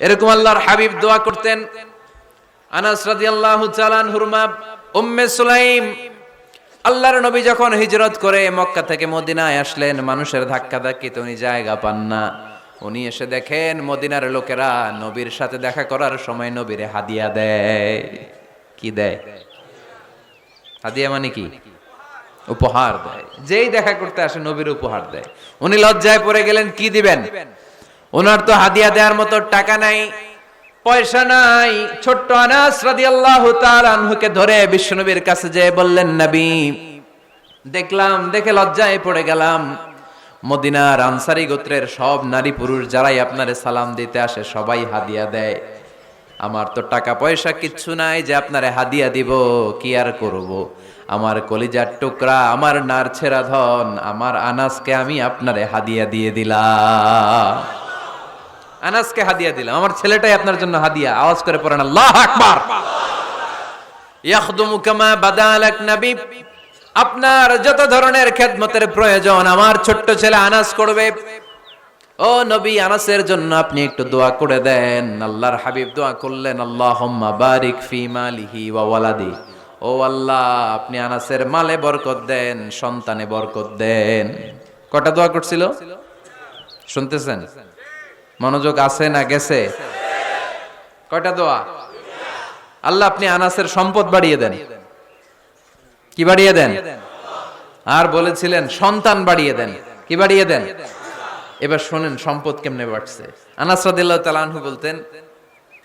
এরকম আল্লাহর হাবিব দোয়া করতেন। আনাস রাদিয়াল্লাহু চালান হুরমা উম্মে সুলাইম, আল্লাহর নবী যখন হিজরত করে মক্কা থেকে মদিনায় আসলেন, মানুষের ধাক্কা ধাক্কিতে উনি জায়গা পান না। উনি এসে দেখেন, মদিনার লোকেরা নবীর সাথে দেখা করার সময় নবীরে হাদিয়া দেয়। কি দেয়? হাদিয়া মানে কি? উপহার দেয়। যেই দেখা করতে আসে, নবীর উপহার দেয়। উনি লজ্জায় পড়ে গেলেন, কি দিবেন? ওনার তো হাদিয়া দেওয়ার মতো টাকা নাই, পয়সা নাই। ছোট্ট আনাস রাদিয়াল্লাহু তাআলা আনহুকে ধরে বিশ্বনবীর কাছে যেয়ে বললেন, নবী, দেখলাম, দেখে লজ্জায় পড়ে গেলাম। মদিনার আনসারি গোত্রের সব নারী পুরুষ যারাই আপনারে সালাম দিতে আসে, সবাই হাদিয়া দেয়। আমার তো টাকা পয়সা কিচ্ছু নাই যে আপনারে হাদিয়া দিব, কি আর করব? আমার কলিজার টুকরা, আমার নার ছেড়া ধন, আমার আনাসকে আমি আপনারে হাদিয়া দিয়ে দিলাম। আনাসকে হাদিয়া দিলাম। আমার ছেলেটাই আপনার জন্য হাদিয়া। আওয়াজ করে পড়েন, আল্লাহ আকবার! ইয়াখদুমু কামা বাদালাক নবী। আপনার যত ধরনের খেদমতের প্রয়োজন, আমার ছোট্ট ছেলে আনাস করবে। ও নবী, আনাসের জন্য আপনি একটু দোয়া করে দেন। আল্লাহর হাবিব দোয়া করলেন, আল্লাহুম্মা বারিক ফি মালিহি ওয়া ওয়ালাদি। ও আল্লাহ, আপনি আনাসের মালে বরকত দেন, সন্তানে বরকত দেন। কটা দোয়া করছিল? শুনতেছেন? মনোযোগ আছে না গেছে? কয়টা দোয়া? আল্লাহ আপনি আনাসের সম্পদ বাড়িয়ে দেন। কি বাড়িয়ে দেন? আর বলেছিলেন, সন্তান বাড়িয়ে দেন। কি বাড়িয়ে দেন? এবার শোনেন, সম্পদ কেমনে বাড়ছে। আনাস রাদিল্লাহু বলতেন,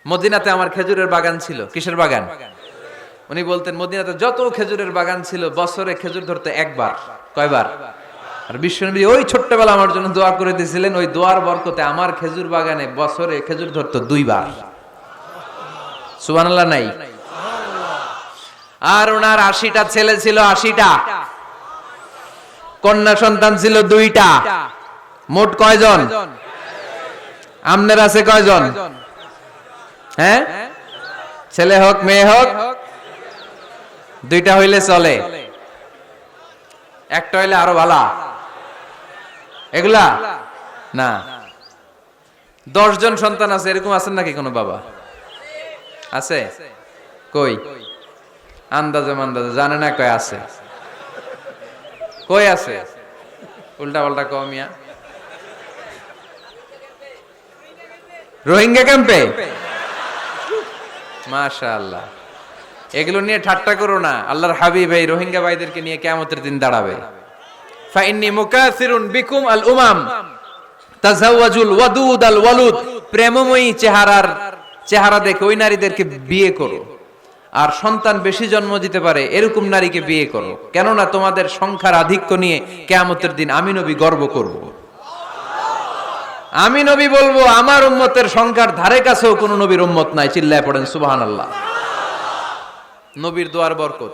মদিনাতে আমার খেজুরের বাগান ছিল। কিসের বাগান? উনি বলতেন, মদিনাতে যত খেজুরের বাগান ছিল, বছরে খেজুর ধরতে একবার। কয়বার? আর বিশ্বনবী ওই ছোট্টবেলা আমার জন্য দোয়া করে দিয়েছিলেন, ওই দোয়ার বরকতে আমার খেজুর বাগানে বছরে খেজুর ধরতো দুইবার। সুবহানাল্লাহ নাই? আর ওনার আশিটা ছেলে ছিল আশিটা। কন্যা সন্তান ছিল দুইটা। মোট কয়জন? আমনের আছে কয়জন? হ্যাঁ? ছেলে হোক, মেয়ে হোক, দুইটা হইলে চলে। একটা হইলে আরও ভালা। এগুলা? না। দশ জন সন্তান আছে, এরকম আছেন নাকি কোনো বাবা? আছে? কই? আন্দাজে মান্দাজে, জানে না কয় আছে। কই আছে? উল্টা পাল্টা কমিয়া রোহিঙ্গা ক্যাম্পে? মাশাআল্লাহ। এগুলো নিয়ে ঠাট্টা করো না। আল্লাহর হাবিব এই রোহিঙ্গা ভাইদেরকে নিয়ে কেয়ামতের দিন দাঁড়াবে। ফাইন্নি মুকাসিরুন বিকুম আল উমাম। তাজাওয়াজুল ওয়াদুদ আল ওয়ালুদ। প্রেমময়ী চেহারার, চেহারা দেখে ওই নারীদেরকে বিয়ে করো। আর সন্তান বেশি জন্ম দিতে পারে এরকম নারীকে বিয়ে করো। কেননা তোমাদের সংখ্যার আধিক্য নিয়ে কেয়ামতের দিন আমি নবী গর্ব করব। আমি নবী বলব, আমার উম্মতের সংখ্যার ধারে কাছেও কোন নবীর উম্মত নাই, চিল্লায় পড়েন সুবাহান আল্লাহ নবীর দোয়ার বরকত।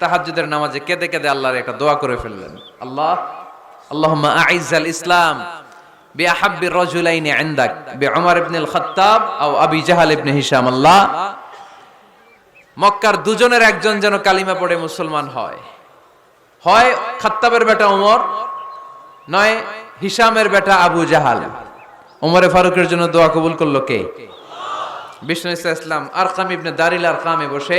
তাহাজ্জুদের নামাজে কেঁদে কেঁদে আল্লাহর একটা দোয়া করে ফেললেন। আল্লাহ, আল্লাহুম্মা আইজ্জাল ইসলাম আল্লাহ দুজনের একজন যেন কালিমা পড়ে মুসলমান হয়। খাত্তাবের বেটা ওমর নয় হিসামের বেটা আবু জাহাল। ওমরে ফারুকের জন্য দোয়া কবুল করল কে? বিষ্ণু ইসা ইসলাম আরকাম ইবনে দারিল আরকামে বসে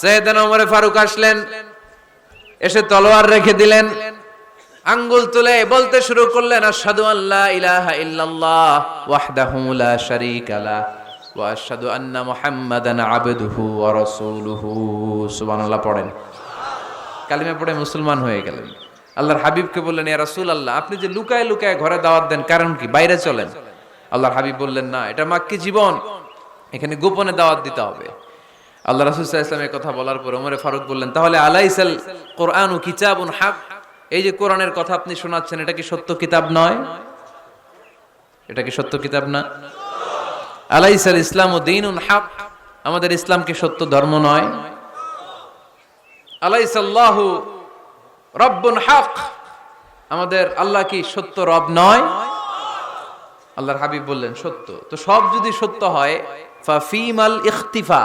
সৈয়দান ওমরে ফারুক আসলেন, এসে তলোয়ার রেখে দিলেন, আঙ্গুল তুলে বলতে শুরু করলেন, আশহাদু আল্লা ইলাহা ইল্লাল্লাহ ওয়াহদাহু লা শারীকা লা ওয়া আশহাদু আন্না মুহাম্মাদান আবদুহু ওয়া রাসূলুহু। সুবহানাল্লাহ পড়েন। কালিমা পড়ে মুসলমান হয়ে গেলেন। আল্লাহর হাবিবকে বললেন, ইয়া রাসূলুল্লাহ, আপনি যে লুকায় লুকায় ঘরে দাওয়াত দেন, কারণ কি? বাইরে চলেন। আল্লাহর হাবিব বললেন, না, এটা মাক্কি জীবন। এখানে গোপনে দাওয়াত দিতে হবে। আল্লাহ আলাইহি ওয়াসাল্লামের কথা বলার পর ওমরে ফারুক বললেন, তাহলে আলাইসাল কোরআন ও কিতাবুন হাক? এই যে কোরআনের কথা আপনি শোনাচ্ছেন, এটা কি সত্য কিতাব নয়? এটা কি সত্য কিতাব না? আলাইসাল ইসলাম ও দিনুন হাক, আমাদের ইসলাম কি সত্য ধর্ম নয়? আলাইসাল্লাহু রব্বুন হক, আমাদের আল্লাহ কি সত্য রব নয়? আল্লাহর হাবিব বললেন, সত্য। তো সব যদি সত্য হয়, ফাফিমাল ইখতিফা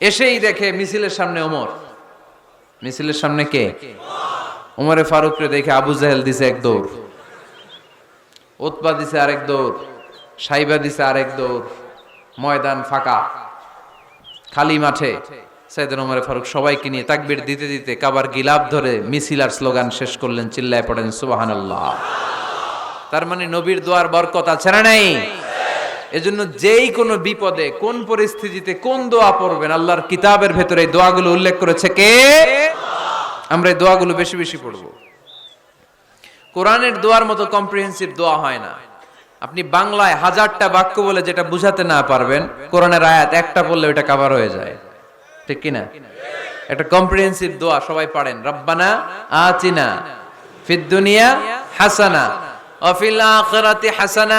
এসেই দেখে মিছিলের সামনে ওমর। মিছিলের সামনে কে? ওমরে ফারুকরে দেখে আবু জাহেল দিছে এক দৌড়। উতবা দিছে আরেক দৌড়। সাইবা দিছে আরেক দৌড়। ময়দান ফাঁকা। খালি মাঠে। সাইদান ওমরে ফারুক সবাইকে নিয়ে তাকবির দিতে দিতে কাবার গিলাপ ধরে মিছিল আর স্লোগান শেষ করলেন, চিল্লায় পড়েন, সুবহানাল্লাহ। তার মানে নবীর দোয়ার বরকত আছে না নাই? এজন্য যেই কোনো বিপদে, কোন পরিস্থিতিতে, কোন দোয়া পড়বেন, আল্লাহর কিতাবের ভেতরে এই দোয়াগুলো উল্লেখ করেছে কে? আমরা এই দোয়াগুলো বেশি বেশি পড়ব। কোরআনের দোয়ার মতো কম্প্রিহেন্সিভ দোয়া হয় না। আপনি বাংলায় হাজারটা বাক্য বলে যেটা বুঝাতে না পারবেন, কোরআনের আয়াত একটা বললে ওটা কাভার হয়ে যায়। ঠিক কিনা একটা কম্প্রিহেন্সিভ দোয়া সবাই পারেন। রব্বানা আতিনা ফিদ দুনিয়া হাসানা অফিল আখিরাতি হাসানা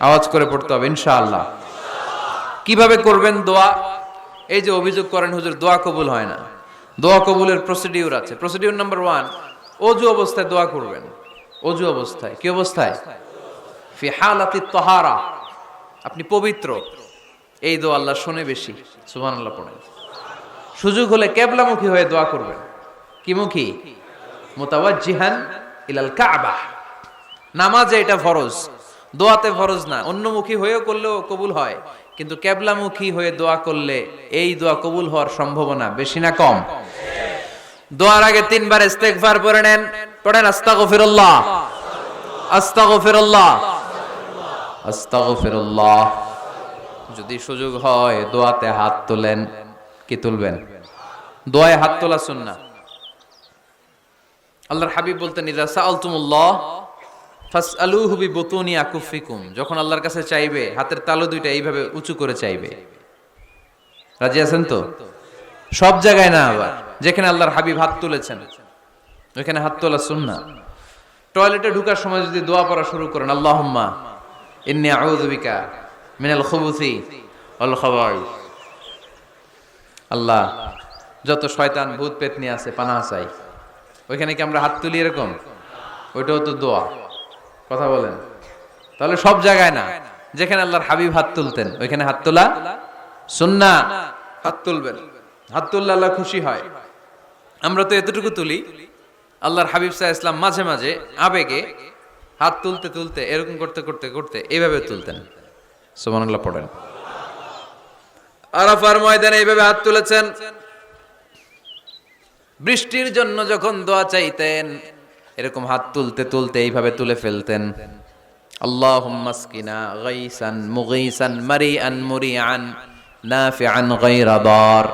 আওয়াজ করে পড়তে হবে, ইনশাআল্লাহ। কীভাবে করবেন দোয়া? এই যে অভিযোগ করেন, হুজুর, দোয়া কবুল হয় না। দোয়া কবুলের প্রসিডিউর আছে। প্রসিডিউর নাম্বার ওয়ান অজু অবস্থায় দোয়া করবেন। অজু অবস্থায়। কি অবস্থায়? ফি হালাতি তহারা। আপনি পবিত্র। এই দোয়া আল্লাহ শোনে বেশি। সুবহানাল্লাহ পড়েন। সুযোগ হলে কেবলামুখী হয়ে দোয়া করবেন। কি মুখী মোতাবাজ্জিহান ইলাল কাবা। নামাজে এটা ফরজ। দোয়াতে ফরজ না, অন্যমুখী হয়েও করলেও কবুল হয়। কিন্তু কেবলামুখী হয়ে দোয়া করলে এই দোয়া কবুল হওয়ার সম্ভাবনা বেশি না কম। দোয়ার আগে তিনবার ইস্তেগফার পড়ে নেন, পড়েন আস্তাগফিরুল্লাহ। আস্তাগফিরুল্লাহ। আস্তাগফিরুল্লাহ। যদি সুযোগ হয় দোয়াতে হাত তোলেন, কি তুলবেন? দোয়ায় হাত তোলা সুন্নাহ। আল্লাহর হাবিব বলতেন ইদা সাআলতুমুল্লাহ ফাসআলুহু বিবুতুনি আকুফিকুম, যখন আল্লাহর কাছে চাইবে, হাতের তালু দুইটা এইভাবে উঁচু করে চাইবে। রাজি আছেন তো? সব জায়গায় না আবার, যেখানে আল্লাহর হাবিব হাত তুলেছেন, ওইখানে হাত তোলা সুন্না টয়লেটে ঢুকার সময় যদি দোয়া পড়া শুরু করেন, আল্লাহুম্মা ইন্নী আউযু বিকা মিনাল খুবুসি ওয়াল খাবাইস। আল্লাহ, যত শয়তান ভূত পেতনি আছে, পানাহ চাই। ওইখানে কি আমরা হাত তুলি এরকম? ওইটাও তো দোয়া। কথা বলেন। তাহলে সব জায়গায় না। যেখানে আল্লাহর হাবিব হাত তুলতেন, ওইখানে হাত তোলা সুন্না, হাত তুলবেন। হাত তুললে আল্লাহ খুশি হয়। আমরা তো এতটুকু তুলি, আল্লাহর হাবিব সাহা ইসলাম মাঝে মাঝে আবেগে হাত তুলতে তুলতে, এরকম করতে করতে করতে এইভাবে তুলতেন। সুবহানাল্লাহ পড়েন। আরাফার ময়দানে এইভাবে হাত তুলেছেন। বৃষ্টির জন্য যখন দোয়া চাইতেন এরকম হাত তুলতে তুলতে এইভাবে তুলে ফেলতেন। আল্লাহমাসকিনা গাইসান মুগাইসান মারিআন মুরিআন নাফিআন গায়রা দার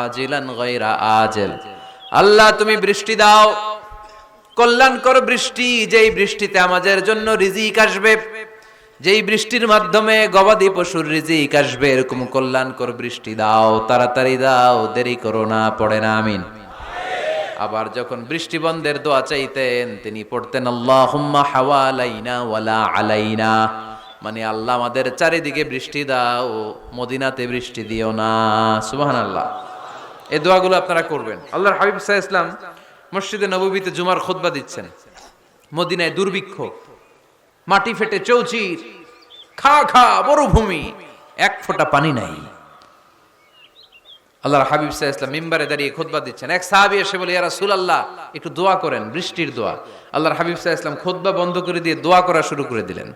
আজিলান গায়রা আজেল। আল্লাহ তুমি বৃষ্টি দাও। কল্যাণকর বৃষ্টি যেই বৃষ্টিতে আমাদের জন্য রিজিক আসবে, যেই বৃষ্টির মাধ্যমে গবাদি পশুর রিজিক আসবে, এরকম কল্যাণকর বৃষ্টি দাও, তাড়াতাড়ি দাও, দেরি করো না, পড়ে না, আমিন। আবার যখন বৃষ্টি বন্ধের দোয়া চাইতেন, তিনি পড়তেন, আল্লাহুম্মা হাওয়ালাইনা ওয়ালা আলাইনা। মানে আল্লাহ আমাদের চারিদিকে বৃষ্টি দাও, মদিনাতে বৃষ্টি দিও না। সুবাহান আল্লাহ এই দোয়াগুলো আপনারা করবেন। আল্লাহর হাবিব সাহা ইসলাম মসজিদে নববীতে জুমার খুতবা দিচ্ছেন। মদিনায় দুর্ভিক্ষ, মাটি ফেটে চৌচির, খা খা, মরুভূমি, এক ফোঁটা পানি নাই। আল্লাহর হাবিব সাহা ইসলাম মিম্বারে দাঁড়িয়ে খুতবা দিচ্ছেন। এক সাহাবি এসে বলে ইয়ারা আল্লাহ একটু দোয়া করেন, বৃষ্টির দোয়া। আল্লাহর হাবিব সাহা ইসলাম খুতবা বন্ধ করে দিয়ে দোয়া করা শুরু করে দিলেন।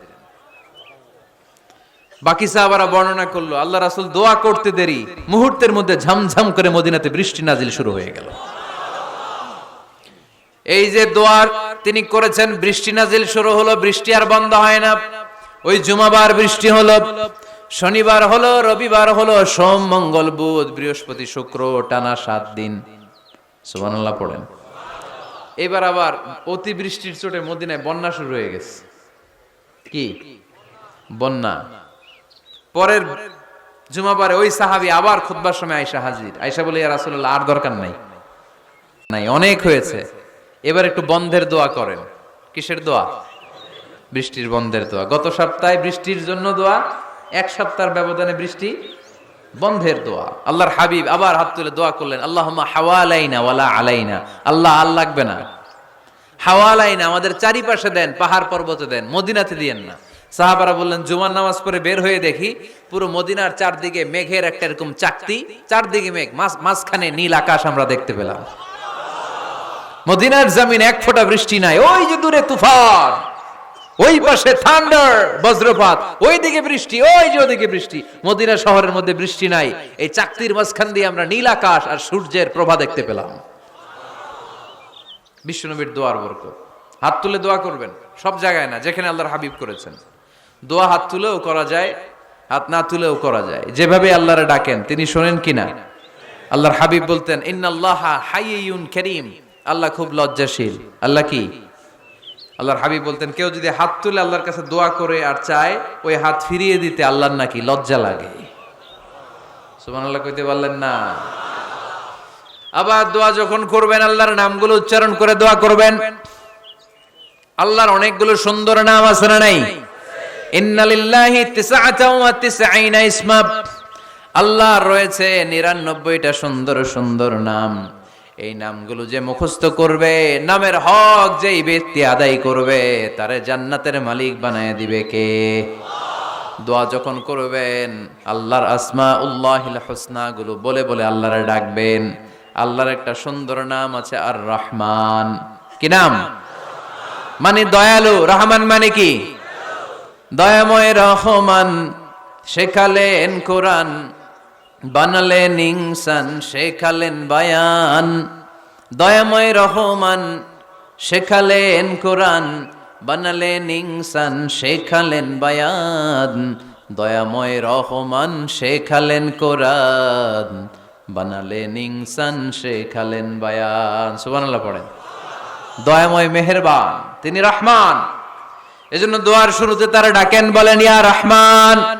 বাকি সাহাবারা বর্ণনা করল, আল্লাহ রাসুল, দোয়া করতে দেরি। মুহূর্তের মধ্যে ঝমঝম করে মদিনাতে বৃষ্টি নাজিল শুরু হয়ে গেল। এই যে দোয়ার তিনি করেছেন, বৃষ্টি নাজিল শুরু হলো, বৃষ্টি আর বন্ধ হয় না। ওই জুমাবার বৃষ্টি হলো। শনিবার হলো, রবিবার হলো, সোম, মঙ্গল, বুধ, বৃহস্পতি, শুক্র, টানা সাত দিন। সুবহানাল্লাহ পড়েন। এবার আবার অতিবৃষ্টির চোটে মদিনায় বন্যা শুরু হয়ে গেছে। কি? বন্যা। পরের জুমাবারে ওই সাহাবি আবার খুতবার সময় আয়সা হাজির। আয়সা বলে আর রাসূলুল্লাহ, আর দরকার নাই। নাই, অনেক হয়েছে। এবার একটু বন্ধের দোয়া করেন। কিসের দোয়া? বৃষ্টির বন্ধের দোয়া। গত সপ্তাহে বৃষ্টির জন্য দোয়া এক সপ্তাহের ব্যবধানে বৃষ্টি, বন্ধের দোয়া। আল্লাহর হাবিব আবার হাত তুলে দোয়া করলেন আল্লাহ হাওয়ালাইনা ওয়ালা আলাইনা। আল্লাহ আল লাগবে না। হাওয়ালাইনা আমাদের চারিপাশে দেন, পাহাড় পর্বতে দেন, মদিনাতে দিয়েন না। সাহাবারা বললেন, জুমার নামাজ পরে বের হয়ে দেখি, পুরো মদিনার চারদিকে মেঘের একটা এরকম চাকতি, চারদিকে মেঘ, মাঝ- মাঝখানে নীল আকাশ আমরা দেখতে পেলাম। মদিনার জমিন এক ফোঁটা বৃষ্টি নাই, ওই যে দূরে তুফান। ওই পাশে থান্ডার, বজ্রপাত ওই দিকে বৃষ্টি, ওই যে ওদিকে বৃষ্টি। মদিনা শহরের মধ্যে বৃষ্টি নাই। এই চাকতির মাঝখান দিয়ে আমরা নীল আকাশ আর সূর্যের প্রভা দেখতে পেলাম। বিশ্বনবীর দোয়ার বরকত। হাত তুলে দোয়া করবেন। সব জায়গায় না, যেখানে আল্লাহর হাবিব করেছেন। দোয়া হাত তুলেও করা যায়, হাত না তুলেও করা যায়। যেভাবে আল্লাহরে ডাকেন, তিনি শোনেন কিনা আল্লাহর হাবিব বলতেন, ইন্নাল্লাহ হাইয়ুন করিম। আল্লাহ খুব লজ্জাশীল। আল্লাহ কি? আল্লাহর হাবিব বলতেন, কেউ যদি হাত তুলে আল্লাহর কাছে দোয়া করে আর চায়, ওই হাত ফিরিয়ে দিতে আল্লাহর নাকি লজ্জা লাগে। সুবহানাল্লাহ কইতে পারলেন না। আবার দোয়া যখন করবেন, আল্লাহর নামগুলো উচ্চারণ করে দোয়া করবেন। আল্লাহর অনেকগুলো সুন্দর নাম আছে না নাই? আল্লাহর রয়েছে নিরানব্বইটা সুন্দর সুন্দর নাম। এই নামগুলো যে মুখস্থ করবে, নামের হক যেই ব্যক্তি আদায় করবে, তারে জান্নাতের মালিক বানায় দিবে কে? দোয়া যখন করবেন, আল্লাহর আসমা উল্লাহিল হোসনা গুলো বলে বলে আল্লাহরে ডাকবেন। আল্লাহর একটা সুন্দর নাম আছে আর রহমান কি নাম? মানে দয়ালু। রহমান মানে কি? দয়াময় রহমান। শেখালেন কোরআন। বানালেন ইনসান, শেখালেন বায়ান। দয়াময় রহমান, শেখালেন কোরআন। বানালেন ইনসান, শেখালেন বায়ান। দয়াময় রহমান, শেখালেন কোরআন। বানালেন ইনসান, শেখালেন বায়ান। সুবহানাল্লাহ পড়েন। দয়াময় মেহেরবান, তিনি রহমান। এজন্য দোয়ার শুরুতে তারা ডাকেন, বলেন, ইয়া রহমান।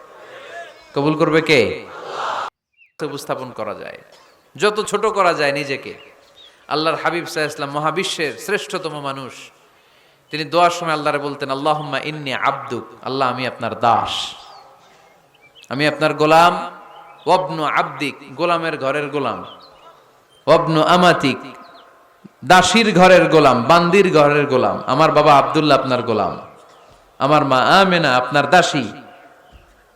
কবুল করবে কে? উপস্থাপন করা যায়। যত ছোট করা যায় নিজেকে। আল্লাহর হাবিব সাহা ইসলাম মহাবিশ্বের শ্রেষ্ঠতম মানুষ। তিনি দোয়ার সময় আল্লাহরে বলতেন, আল্লাহুম্মা ইন্নি আব্দুক। আল্লাহ, আমি আপনার দাস। আমি আপনার গোলাম। অবনু আব্দিক। গোলামের ঘরের গোলাম। অবনু আমাতিক। দাসীর ঘরের গোলাম। বান্দির ঘরের গোলাম। আমার বাবা আবদুল্লাহ আপনার গোলাম। আমার মা আমেনা আপনার দাসী।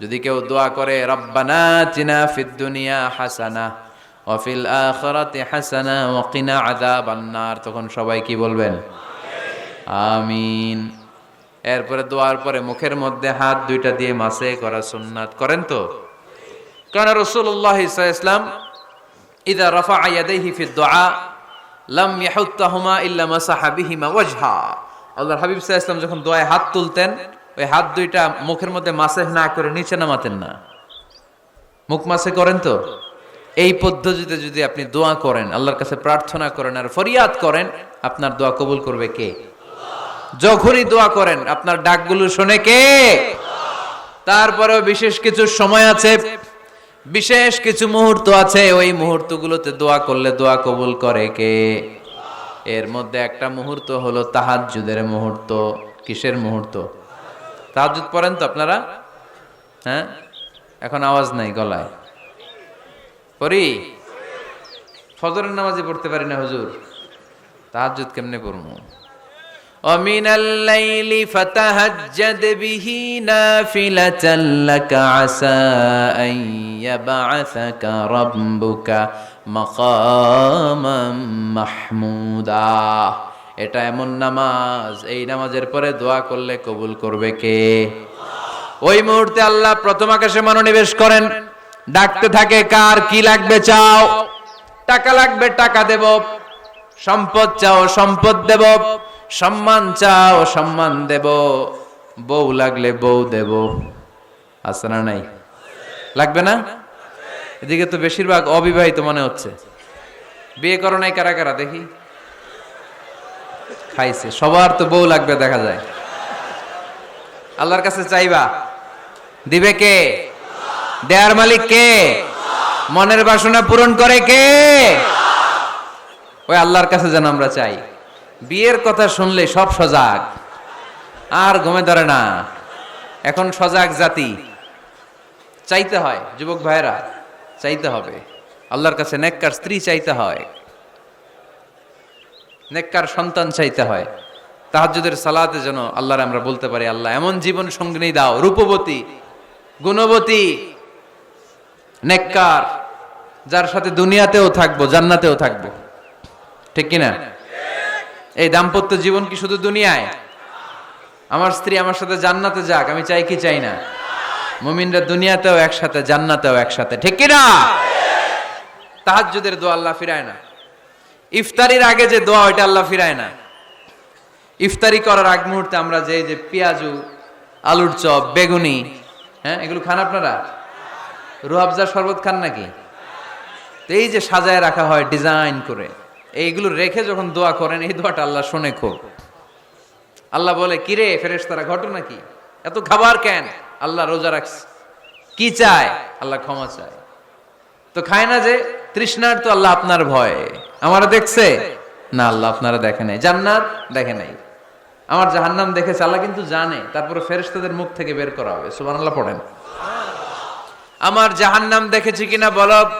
যদি কেউ দোয়া করে, রব্বানা চিনা ফিদ দুনিয়া হাসানা অফিল আখরাতে হাসানা ওয়াকিনা আযাবান নার তখন সবাই কি বলবেন? আমিন। এরপরে দোয়ার পরে মুখের মধ্যে হাত দুইটা দিয়ে মাসে করা সুন্নাত। করেন তো? কারণ রসুল্লাহ ইসলাম ইদা রফা আয়াদাইহি ফি দোয়া লাম ইয়াহুত্তাহুমা ইল্লা মাসাহা বিহিমা ওয়াজহা। আল্লাহর হাবিব সাল্লাল্লাহু আলাইহি যখন দোয়ায় হাত তুলতেন ওই হাত দুইটা মুখের মধ্যে মাসে না করে নিচে নামাতেন না। মুখ মাসে করেন তো? এই পদ্ধতিতে যদি আপনি দোয়া করেন, আল্লাহর কাছে প্রার্থনা করেন আর ফরিয়াদ করেন, আপনার দোয়া কবুল করবে কে? যখনই দোয়া করেন, আপনার ডাকগুলো শোনে কে? তারপরেও বিশেষ কিছু সময় আছে, বিশেষ কিছু মুহূর্ত আছে, ওই মুহূর্তগুলোতে দোয়া করলে দোয়া কবুল করে কে? এর মধ্যে একটা মুহূর্ত হলো তাহাজ্জুদের মুহূর্ত। কিসের মুহূর্ত? তাহাজ্জুদ পড়েন তো আপনারা হ্যাঁ এখন আওয়াজ নাই গলায় পড়ি ফজরের নামাজে পড়তে পারি না হুজুর তাহাজ্জুদ কেমনে পড়বো ومن الليل فتهجد به نافلة لك عسى أن يبعثك ربك مقاما محمودا এটা এমন নামাজ, এই নামাজের পরে দোয়া করলে কবুল করবে কে? ওই মুহূর্তে আল্লাহ প্রথম আকাশে মনোনিবেশ করেন। ডাকতে থাকে, কার কি লাগবে চাও? টাকা লাগবে, টাকা দেব। সম্পদ চাও, সম্পদ দেব। সম্মান চাও, সম্মান দেব। বউ লাগলে বউ দেব। আছে না নাই? লাগবে না? এদিকে তো বেশিরভাগ অবিবাহিত মনে হচ্ছে। বিয়ে করো নাই কারা কারা, দেখি। খাইছে। সবার তো বউ লাগবে, দেখা যায়। আল্লাহর কাছে চাইবা। দিবে কে? দেয়ার মালিক কে? মনের বাসনা পূরণ করে কে? ওই আল্লাহর কাছে যেন আমরা চাই। বিয়ের কথা শুনলে সব সজাগ। আর ঘুমে ধরে না। এখন সজাগ জাতি। চাইতে হয়, যুবক ভাইরা চাইতে হবে। আল্লাহর কাছে নেককার স্ত্রী চাইতে হয়। নেককার সন্তান চাইতে হয়। তাহাজ্জুদের সালাতে যেন আল্লাহর আমরা বলতে পারি, আল্লাহ, এমন জীবন সঙ্গিনী দাও, রূপবতী, গুণবতী, নেককার, যার সাথে দুনিয়াতেও থাকব, জান্নাতেও থাকব। ঠিক কিনা? এই দাম্পত্য জীবন কি শুধু দুনিয়ায়? আমার স্ত্রী আমার সাথে জান্নাতে যাক, আমি চাই কি চাই না? মুমিনরা দুনিয়াতেও একসাথে, জান্নাতেও একসাথে। ঠিক কিনা? তাহাজ্জুদের দোয়া আল্লাহ ফিরায় না। ইফতারির আগে যে দোয়া, ওইটা আল্লাহ ফিরায় না। ইফতারি করার আগ মুহূর্তে আমরা যে যে পেঁয়াজু, আলুর চপ, বেগুনি হ্যাঁ এগুলো খান আপনারা? রুহাবজা শরবত খান নাকি? তো এই যে সাজায় রাখা হয় ডিজাইন করে, এইগুলো রেখে যখন দোয়া করেন, এই দোয়াটা আল্লাহ শোনে খুব। আল্লাহ বলে কিরে ফেরেস তারা ঘটনা কি এত খাবার কেন? আল্লাহ রোজা রাখছে। কি চায়? আল্লাহ ক্ষমা চায়। তো খায় না যে তৃষ্ণার তো আল্লাহ আপনার ভয়। আমার দেখছে? না, আল্লাহ আপনারা দেখে নাই। জান্নাত দেখে নাই। আমার জাহান্নাম দেখেছে, আল্লাহ কিন্তু জানে। তারপরে ফেরেশতাদের মুখ থেকে বের করা হবে। সুবহানাল্লাহ, পড়েন। আমার জাহান্নাম দেখেছি কিনা বলো?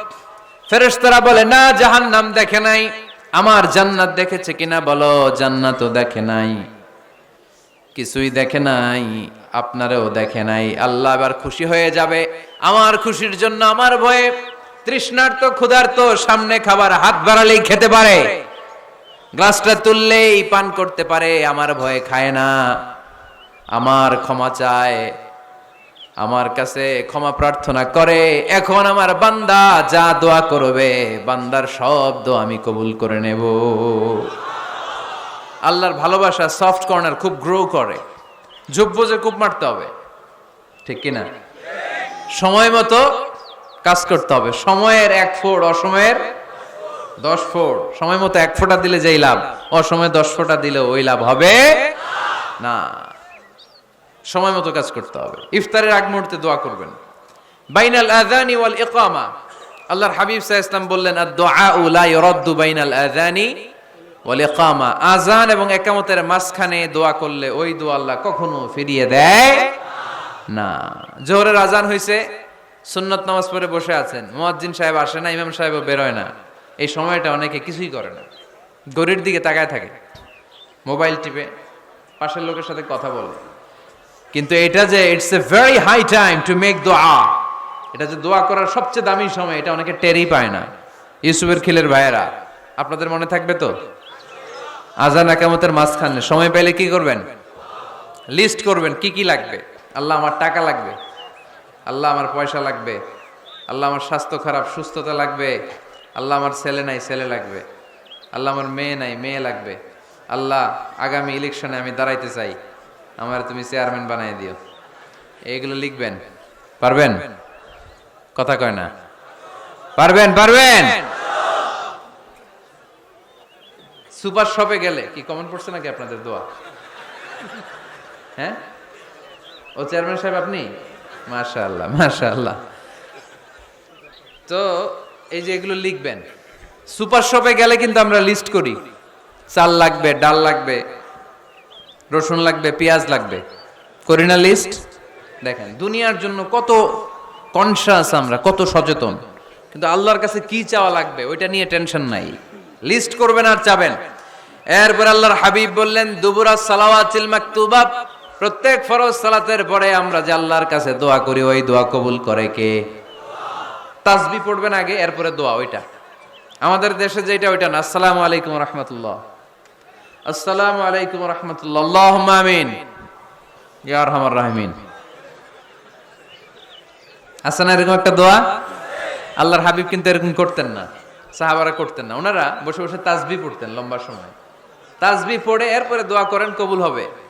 ফেরেশতারা বলে, না, জাহান্নাম দেখে নাই। আমার জান্নাত দেখেছে কিনা বলো? জান্নাতও দেখে নাই। কিছুই দেখে নাই, আপনারও দেখে নাই। আল্লাহ এবার খুশি হয়ে যাবে। আমার খুশির জন্য, আমার ভয়ে তৃষ্ণার্ত, ক্ষুধার্ত, সামনে খাবার, হাত বাড়ালেই খেতে পারে। গ্লাসটা তুললেই পান করতে পারে, আমার ভয়ে খায় না। আমার ক্ষমা চায়, আমার কাছে ক্ষমা প্রার্থনা করে। এখন আমার বান্দা যা দোয়া করবে, বান্দার সব দোয়া আমি কবুল করে নেব। আল্লাহর ভালোবাসা সফট কর্নার খুব গ্রো করে। ঝুপ যে খুব মারতে হবে, ঠিক কিনা? সময় মতো কাজ করতে হবে। সময়ের এক ফোড়, অসময়ের দশ ফোট সময় মতো এক ফোঁটা দিলে যেই লাভ, অসময় দশ ফোঁটা দিলে ওই লাভ হবে না। সময় মতো কাজ করতে হবে। ইফতারের আগ মুহূর্তে দোয়া করবেন। বাইনাল আযানি ওয়াল ইকামা। আল্লাহর হাবিব আলাইহি ওয়াসাল্লাম বললেন, আদ-দুআ লা ইরাদ্দু বাইনাল আযানি ওয়াল ইকামা। আযান এবং একামতের মাঝখানে দোয়া করলে ওই দোয়া আল্লাহ কখনো ফিরিয়ে দেয় না। জোহরের আজান হয়েছে সুন্নত নামাজ পড়ে বসে আছেন। মুয়াজ্জিন সাহেব আসে না, ইমাম সাহেবও বেরোয় না। এই সময়টা অনেকে কিছুই করে না। গরির দিকে তাকায় থাকে। মোবাইল টিপে, পাশের লোকের সাথে কথা বলে। কিন্তু এটা যে it's a very high time to make দোয়া এটা যে দোয়া করার সবচেয়ে দামি সময়, এটা অনেকে টেরই পায় না। ইউসুফের খিলের ভাইয়েরা, আপনাদের মনে থাকবে তো? আজান একামতের মাঝখানে সময় পেলে কি করবেন? লিস্ট করবেন, কি কি লাগবে? আল্লাহ, আমার টাকা লাগবে। আল্লাহ আমার পয়সা লাগবে। আল্লাহ আমার স্বাস্থ্য খারাপ, সুস্থতা লাগবে। আল্লাহ আমার ছেলে নাই, ছেলে লাগবে। আল্লাহ আমার মেয়ে নাই, মেয়ে লাগবে। আল্লাহ আগামী ইলেকশনে আমি দাঁড়াইতে চাই। আমার তুমি চেয়ারম্যান বানাই দিও। এইগুলো লিখবেন। পারবেন? কথা কয় না। পারবেন পারবেন? সুপার শপে গেলে কি কমেন্ট পড়ছে নাকি আপনাদের দোয়া? হ্যাঁ? ও চেয়ারম্যান সাহেব আপনি? মাশা আল্লাহ মাশা আল্লাহ তো এই যে এগুলো লিখবেন, সুপার শপে গেলে কিন্তু আমরা লিস্ট করি। চাল লাগবে, ডাল লাগবে, রসুন লাগবে, পেঁয়াজ লাগবে। করি না লিস্ট দেখেন, দুনিয়ার জন্য কত কনসাস আমরা, কত সচেতন। কিন্তু আল্লাহর কাছে কি চাওয়া লাগবে, ওইটা নিয়ে টেনশন নাই। লিস্ট করবেন আর চাবেন। এরপর আল্লাহর হাবিব বললেন, দুবুরা সালাওয়াতিল মাকতুবা প্রত্যেক ফরজ সালাতের পরে আমরা যে আল্লাহর কাছে দোয়া করি, ওই দোয়া কবুল করে কে? তাসবি পড়বেন আগে, এরপরে দোয়া, ওইটা। আমাদের দেশে যেটা, ওইটা না। আসসালামু আলাইকুম রহমতুল্লাহ। আসসালামু আলাইকুম রহমতুল্লাহ। আল্লাহুম্মা আমিন। ইয়া আরহামার রাহিমিন। আছে না এরকম একটা দোয়া? আল্লাহর হাবিব কিন্তু এরকম করতেন না। সাহাবারা করতেন না। ওনারা বসে বসে তাসবি পড়তেন লম্বা সময়। তাসবি পড়ে, এরপরে দোয়া করেন, কবুল হবে।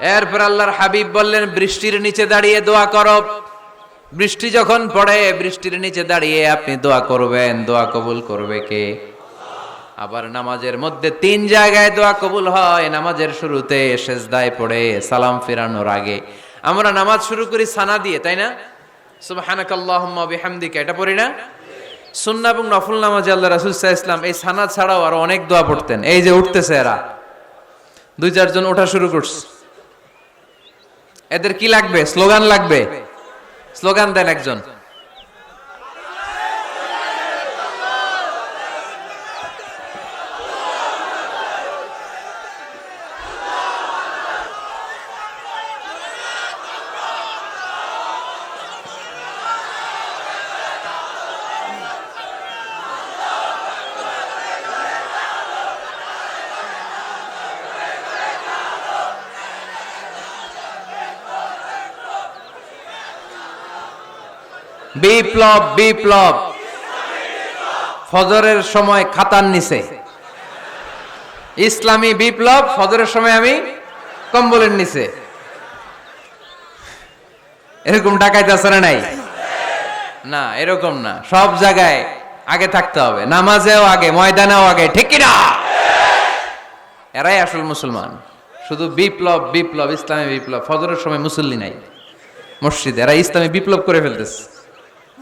এরপর আল্লাহর হাবিব বললেন, বৃষ্টির নিচে দাঁড়িয়ে দোয়া করো। বৃষ্টি যখন পড়ে, বৃষ্টির নিচে দাঁড়িয়ে আপনি দোয়া করবেন। দোয়া কবুল করবে কে? আবার নামাজের মধ্যে তিন জায়গায় দোয়া কবুল হয়। নামাজের শুরুতে সেজদায় পড়ে, সালাম ফেরানোর আগে। আমরা নামাজ শুরু করি সানা দিয়ে, তাই না? সুবহানাকাল্লাহুম্মা এটা পড়ি না? সুন্নাহ এবং নফল নামাজে আল্লাহ রাসূল সাল্লাল্লাহু এই সানা ছাড়াও আরও অনেক দোয়া পড়তেন। এই যে উঠতেছে এরা। দুই চারজন ওঠা শুরু করছে। এদের কি লাগবে? স্লোগান লাগবে? স্লোগান দেন একজন। বিপ্লব বিপ্লব। ফজরের সময় খাতার নিচে। ইসলামী বিপ্লব, ফজরের সময় আমি কম্বলের নিচে। এরকম ডাকাইতে না নাই? না, এরকম না। সব জায়গায় আগে থাকতে হবে। নামাজেও আগে, ময়দানেও আগে। ঠিক না এরাই আসল মুসলমান। শুধু বিপ্লব বিপ্লব, ইসলামী বিপ্লব। ফজরের সময় মুসল্লি নাই। মসজিদ এরা ইসলামী বিপ্লব করে ফেলতেছে।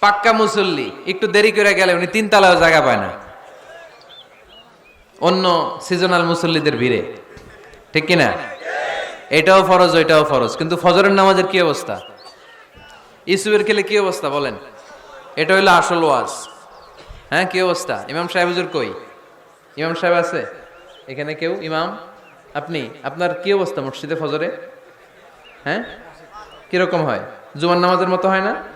পাক্কা মুসল্লি, একটু দেরি করে গেলে উনি তিন তালাও জায়গা পায় না। অন্য সিজনাল মুসল্লিদের ভিড়ে। ঠিক কিনা এটাও ফরজ, ওইটাও ফরজ। কিন্তু ফজরের নামাজের কি অবস্থা? ইসুবের খেলে কি অবস্থা বলেন? এটা হইল আসল ওয়াজ। হ্যাঁ কি অবস্থা? ইমাম সাহেব হুজুর কই? ইমাম সাহেব আছে? এখানে কেউ? ইমাম? আপনি? আপনার কি অবস্থা মসজিদে ফজরে? হ্যাঁ? কীরকম হয়? জুমার নামাজের মতো হয় না?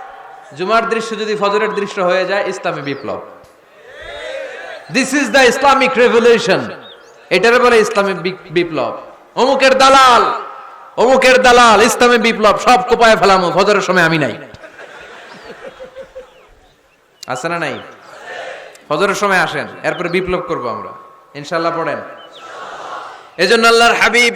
জুমার দৃশ্য যদি ফজরের দৃশ্য হয়ে যায়, ইসলামী বিপ্লব। This is the Islamic revolution এটার বলে ইসলামিক বিপ্লব। অমুকের দালাল অমুকের দালাল, ইসলামী বিপ্লব, সব কোপায় ফেলামো, ফজরের সময় আমি নাই। আছে না নাই? ফজরের সময় আসেন, এরপরে বিপ্লব করব আমরা। ইনশাল্লাহ পড়েন। এজন্য আল্লাহর হাবিব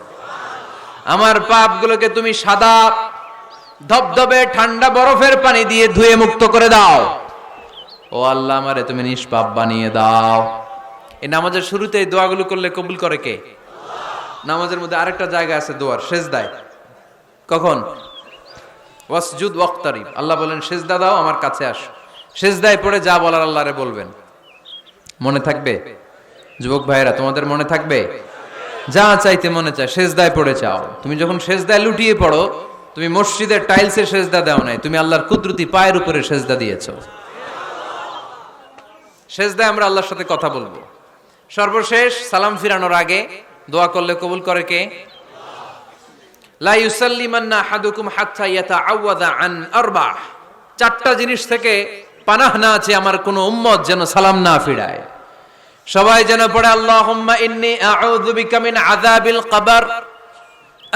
আমার পাপগুলোকে তুমি সাদা ধবধবে ঠান্ডা বরফের পানি দিয়ে ধুয়ে মুক্ত করে দাও। ও আল্লাহ আমারে, তুমি নিষ্পাপ বানিয়ে দাও। এই নামাজের শুরুতে এই দোয়াগুলো করলে কবুল করে কে? নামাজের মধ্যে আরেকটা জায়গা আছে দোয়ার শেষ দায় কখন? ওয়াসজুদ ওয়াক্তারিব। আল্লাহ বলেন, সেজদা দাও, আমার কাছে আসো। সেজদায় পড়ে যা বলার আল্লাহরে বলবেন। মনে থাকবে? যুবক ভাইয়েরা, তোমাদের মনে থাকবে? যা চাইতে মনে চায়, সেজদায় পড়ে চাও তুমি যখন সেজদায় লুটিয়ে পড়ো, তুমি মসজিদের টাইলসে সেজদা দাও নাই, তুমি আল্লাহর কুদরতি পায়ের উপরে সেজদা দিয়েছ। সেজদায় আমরা আল্লাহর সাথে কথা বলব। সর্বশেষ সালাম ফিরানোর আগে দোয়া করলে কবুল করে কে? লা ইউসাল্লিমান্না আহাদুকুম হাত্তা ইয়াতাআওয়াদা আন আরবাহ। চারটা জিনিস থেকে পানাহ না আছে আমার কোনো উম্মত যেন সালাম না ফিরায়। সবাই যেন পড়ে, আল্লাহুম্মা ইন্নী আউযু বিকা মিন আযাবিল কবর,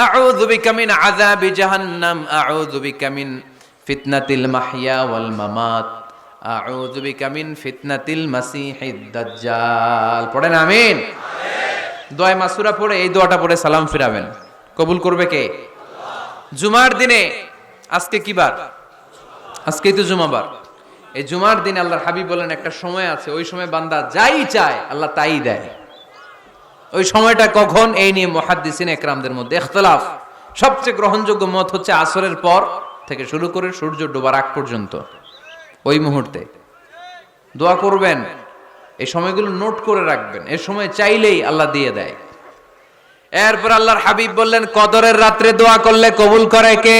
আউযু বিকা মিন আযাবি জাহান্নাম, আউযু বিকা মিন ফিতনাতিল মাহইয়া ওয়াল মামাত, আউযু বিকা মিন ফিতনাতিল মাসিহিদ দাজ্জাল। পড়েন, আমিন। দোয়া মাসুরা পড়ে, এই দোয়াটা পড়ে সালাম ফিরাবেন। কবুল করবে কে? জুমার দিনে, আজকে কি বার? আজকেই তো জুমাবার। এই জুমার দিন আল্লাহর হাবিব বলেন, একটা সময় আছে, ওই সময় বান্দা যাই চায়, আল্লাহ তাই দেয়। ওই সময়টা কখন? এই নিয়ে মহাদ্দিসিন একরামদের মধ্যে ইখতলাফ সবচেয়ে গ্রহণযোগ্য মত হচ্ছে আসরের পর থেকে শুরু করে সূর্য ডোবার আগ পর্যন্ত, ওই মুহূর্তে। দোয়া করবেন, এই সময়গুলো নোট করে রাখবেন, এই সময় চাইলেই আল্লাহ দিয়ে দেয়। এরপর আল্লাহর হাবিব বললেন, কদরের রাত্রে দোয়া করলে কবুল করে কে?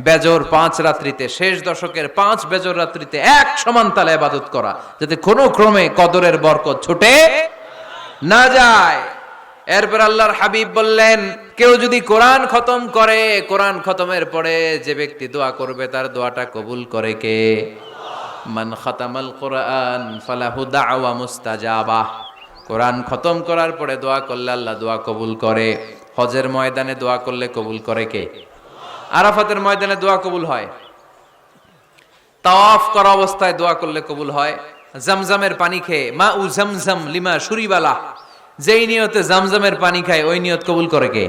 বেজর পাঁচ রাত্রিতে, শেষ দশকের পাঁচ বেজর রাত্রিতে এক সমান তালে আবাদত করা, যাতে কোনো ক্রমে কদরের বরকত ছুটে না যায়। এরপর আল্লাহর হাবিব বললেন, কেউ যদি কোরআন খতম করে, কোরআন খতমের পরে যে ব্যক্তি দোয়া করবে, তার দোয়াটা কবুল করে কে? মান খতামাল কোরআন ফালাহু দাওয়া মুস্তাজাবা। কোরআন খতম করার পরে দোয়া করলে আল্লাহ দোয়া কবুল করে। হজের ময়দানে দোয়া করলে কবুল করে কে? আরাফাতের ময়দানে দোয়া কবুল হয়। তাওয়াফ করা অবস্থায় দোয়া করলে কবুল হয়। জামজামের পানি খেয়ে মা উ জামজাম লিমা সুরিবালা, যেই নিয়তে জামজামের পানি খায়, ওই নিয়ত কবুল করে কে?